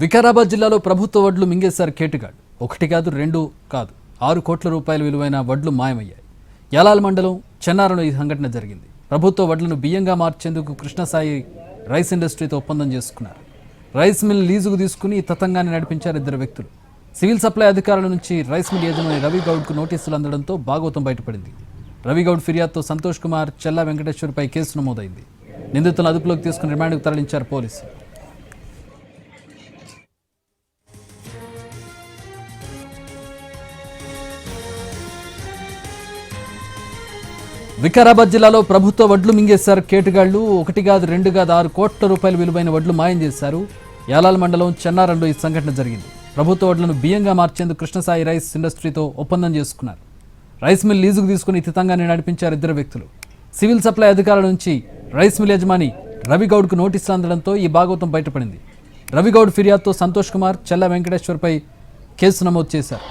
వికారాబాద్ జిల్లాలో ప్రభుత్వ వడ్లు మింగేశారు కేటుగాడు. ఒకటి కాదు రెండు కాదు. ఆరు కోట్ల రూపాయల విలువైన వడ్లు మాయమయ్యాయి. యాలాల్ మండలం చెన్నారంలో ఈ సంఘటన జరిగింది. ప్రభుత్వ వడ్లను బియ్యంగా మార్చేందుకు కృష్ణసాయి రైస్ ఇండస్ట్రీతో ఒప్పందం చేసుకున్నారు. రైస్ మిల్ లీజుకు తీసుకుని తతంగాన్ని నడిపించారు ఇద్దరు వ్యక్తులు. సివిల్ సప్లై అధికారుల నుంచి రైస్ మిల్ యజమాని రవి గౌడ్కు నోటీసులు అందడంతో భాగవతం బయటపడింది. రవిగౌడ్ ఫిర్యాదుతో సంతోష్ కుమార్ చెల్లా వెంకటేశ్వర్పై కేసు నమోదైంది. నిందితులను అదుపులోకి తీసుకుని రిమాండ్కు తరలించారు పోలీసులు. వికారాబాద్ జిల్లాలో ప్రభుత్వ వడ్లు మింగేశారు. కేటుగాళ్ళు ఒకటి కాదు రెండు కాదు ఆరు కోట్ల రూపాయల విలువైన వడ్లు మాయం చేశారు. యాలాల్ మండలం చెన్నారంలో ఈ సంఘటన జరిగింది. ప్రభుత్వ వడ్లను బియ్యంగా మార్చేందుకు కృష్ణసాయి రైస్ ఇండస్ట్రీతో ఒప్పందం చేసుకున్నారు. రైస్ మిల్ లీజుకు తీసుకుని తితంగానే నడిపించారు ఇద్దరు వ్యక్తులు. సివిల్ సప్లై అధికారుల నుంచి రైస్ మిల్ యజమాని రవిగౌడ్కు నోటీసులు అందడంతో ఈ భాగవతం బయటపడింది. రవిగౌడ్ ఫిర్యాదుతో సంతోష్ కుమార్ చెల్ల వెంకటేశ్వర్పై కేసు నమోదు చేశారు.